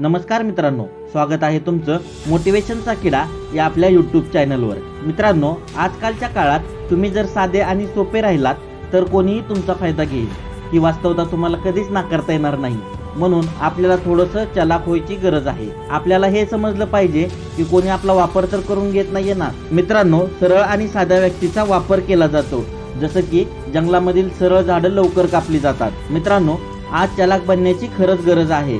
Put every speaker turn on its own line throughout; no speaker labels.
नमस्कार मित्रांनो स्वागत आहे तुमचं मोटिवेशनचा किडा या आपल्या यूट्यूब चॅनलवर मित्रांनो आजकालच्या काळात तुम्ही जर साधे आणि सोपे राहिलात तर कोणीही तुमचा फायदा घेईल. ही वास्तवता तुम्हाला कधीच नाकारता येणार नाही. म्हणून आपल्याला थोडंसं चलाक व्हायची गरज आहे. आपल्याला हे समजलं पाहिजे की कोणी आपला वापर तर करून घेत नाहीये ना मित्रांनो सरळ आणि साध्या व्यक्तीचा वापर केला जातो. जसं की जंगलामधील सरळ झाडं लवकर कापली जातात. मित्रांनो आज चलाक बनण्याची खरंच गरज आहे.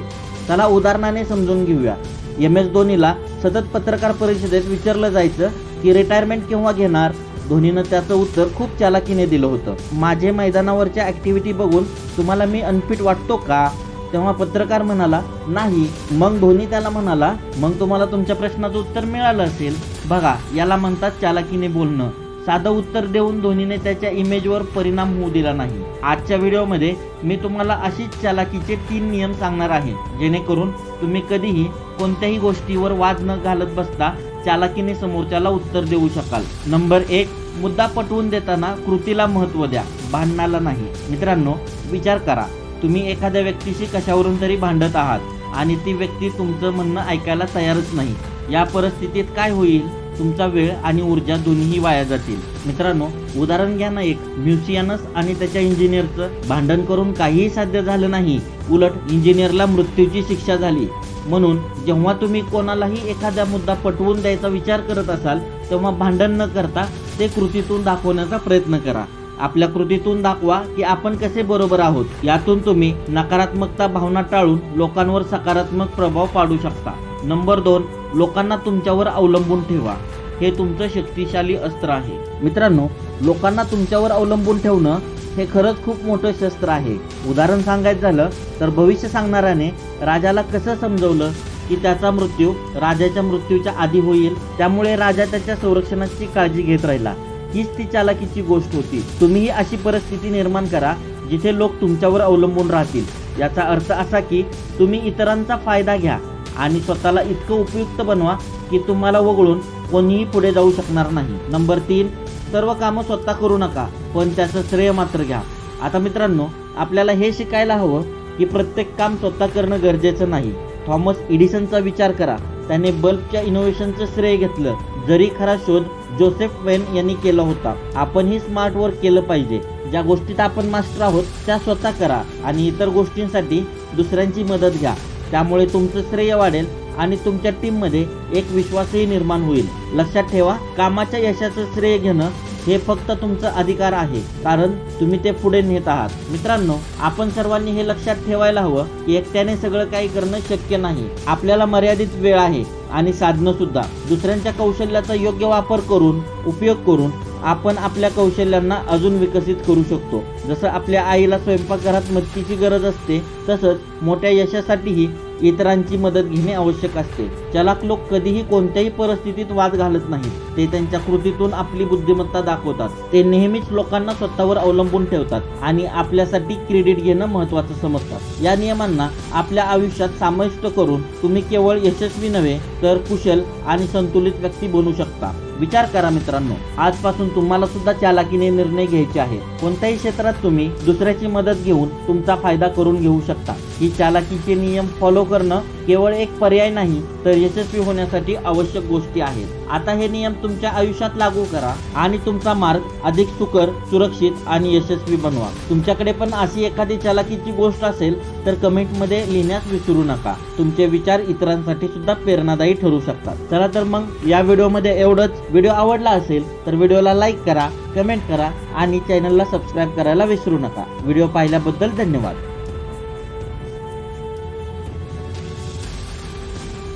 चला उदाहरणाने समजून घेऊया. एम एस धोनीला सतत पत्रकार परिषदेत विचारलं जायचं की रिटायरमेंट केव्हा घेणार? धोनीनं त्याचं उत्तर खूप चालाकीने दिलं होतं. माझे मैदानावरच्या ऍक्टिव्हिटी बघून तुम्हाला मी अनफिट वाटतो का? तेव्हा पत्रकार म्हणाला नाही. मग धोनी त्याला म्हणाला मग तुम्हाला तुमच्या प्रश्नाचं उत्तर मिळालं असेल. बघा याला म्हणतात चालाकीने बोलणं. साधं उत्तर देऊन धोनीने त्याच्या इमेजवर परिणाम होऊ दिला नाही. आजच्या व्हिडिओमध्ये मी तुम्हाला अशीच चालाकीचे तीन नियम सांगणार आहे. जेणेकरून तुम्ही कधीही कोणत्याही गोष्टीवर वाद न घालत बसता चालाकीने समोरच्याला उत्तर देऊ शकाल. नंबर एक मुद्दा पटवून देताना कृतीला महत्त्व द्या. भांडणाला नाही. मित्रांनो विचार करा. तुम्ही एखाद्या व्यक्तीशी कशावरून तरी भांडत आहात आणि ती व्यक्ती तुमचं म्हणणं ऐकायला तयारच नाही. या परिस्थितीत काय होईल? तुमचा वेळ आणि ऊर्जा दोन्हीही वाया जातील. मित्रांनो उदाहरण घ्या ना एक. म्युसियनस आणि त्याच्या इंजिनियरचं भांडण करून काहीही साध्य झालं नाही. उलट इंजिनियरला मृत्यूची शिक्षा झाली. म्हणून जेव्हा तुम्ही कोणालाही एखादा मुद्दा पटवून द्यायचा विचार करत असाल तेव्हा भांडण न करता ते कृतीतून दाखवण्याचा प्रयत्न करा. आपल्या कृतीतून दाखवा की आपण कसे बरोबर आहोत. यातून तुम्ही नकारात्मकता भावना टाळून लोकांवर सकारात्मक प्रभाव पाडू शकता. नंबर दोन लोकांना तुमच्यावर अवलंबून ठेवा. हे तुमचं शक्तिशाली अस्त्र आहे. मित्रांनो लोकांना तुमच्यावर अवलंबून ठेवणं हे खरंच खूप मोठं शस्त्र आहे. उदाहरण सांगायचं झालं तर भविष्य सांगणाऱ्याने राजाला कसं समजवलं की त्याचा मृत्यू राजाच्या मृत्यूच्या आधी होईल? त्यामुळे राजा त्याच्या संरक्षणाची काळजी घेत राहिला. हीच ती चालाकीची गोष्ट होती. तुम्हीही अशी परिस्थिती निर्माण करा जिथे लोक तुमच्यावर अवलंबून राहतील. याचा अर्थ असा की तुम्ही इतरांचा फायदा घ्या. आणि स्वतःला इतकं उपयुक्त बनवा की तुम्हाला वगळून कोणीही पुढे जाऊ शकणार नाही. नंबर तीन सर्व कामं स्वतः करू नका पण त्याचं श्रेय मात्र घ्या. आता मित्रांनो आपल्याला हे शिकायला हवं की प्रत्येक काम स्वतः करणं गरजेचं नाही. थॉमस इडिसनचा विचार करा. त्याने बल्बच्या इनोव्हेशनचं श्रेय घेतलं. जरी खरा शोध जोसेफ वेन यांनी केला होता आपणही स्मार्ट वर्क केलं पाहिजे. ज्या गोष्टीत आपण मास्टर आहोत त्या स्वतः करा आणि इतर गोष्टींसाठी दुसऱ्यांची मदत घ्या. त्यामुळे तुमचं श्रेय वाढेल आणि तुमच्या टीममध्ये एक विश्वासही निर्माण होईल. लक्षात ठेवा कामाच्या यशाचं श्रेय घेणं हे फक्त तुमचा अधिकार आहे कारण तुम्ही ते पुढे नेत आहात. मित्रांनो आपण सर्वांनी हे लक्षात ठेवायला हवं की एकट्याने सगळं काही करणं शक्य नाही. आपल्याला मर्यादित वेळ आहे आणि साधनं सुद्धा. दुसऱ्यांच्या कौशल्याचा योग्य वापर करून उपयोग करून आपण आपल्या कौशल्यांना अजून विकसित करू शकतो. जसं आपल्या आईला स्वयंपाकघरात मदतीची गरज असते तसंच मोठ्या यशासाठीही इतरांची मदत घेणे आवश्यक असते. चलाक लोक कधीही कोणत्याही परिस्थितीत वाद घालत नाहीत. ते त्यांच्या कृतीतून आपली बुद्धिमत्ता दाखवतात. ते नेहमीच लोकांना स्वतःवर अवलंबून ठेवतात आणि आपल्यासाठी क्रेडिट घेणं महत्वाचं समजतात. या नियमांना आपल्या आयुष्यात समाविष्ट करून तुम्ही केवळ यशस्वी नव्हे तर कुशल आणि संतुलित व्यक्ती बनू शकता. विचार करा मित्रांनो. आजपासून तुम्हाला सुद्धा चालाकीने निर्णय घ्यायचे आहे कोणत्याही क्षेत्रात तुम्ही दुसऱ्याची मदत घेऊन तुमचा फायदा करून घेऊ शकता. ही चालाकीचे नियम फॉलो करणं केवळ एक पर्याय नाही तर यशस्वी होण्यासाठी आवश्यक गोष्टी आहेत. आता हे नियम तुमच्या आयुष्यात लागू करा आणि तुमचा मार्ग अधिक सुकर सुरक्षित आणि यशस्वी बनवा. तुमच्याकडे पण अशी एखादी चलाकीची गोष्ट असेल तर कमेंटमध्ये लिहिण्यास विसरू नका. तुमचे विचार इतरांसाठी सुद्धा प्रेरणादायी ठरू शकतात. चला तर मग या व्हिडिओमध्ये एवढंच. व्हिडिओ आवडला असेल तर व्हिडिओला लाईक करा कमेंट करा आणि चॅनलला सबस्क्राईब करायला विसरू नका. व्हिडिओ पाहिल्याबद्दल धन्यवाद.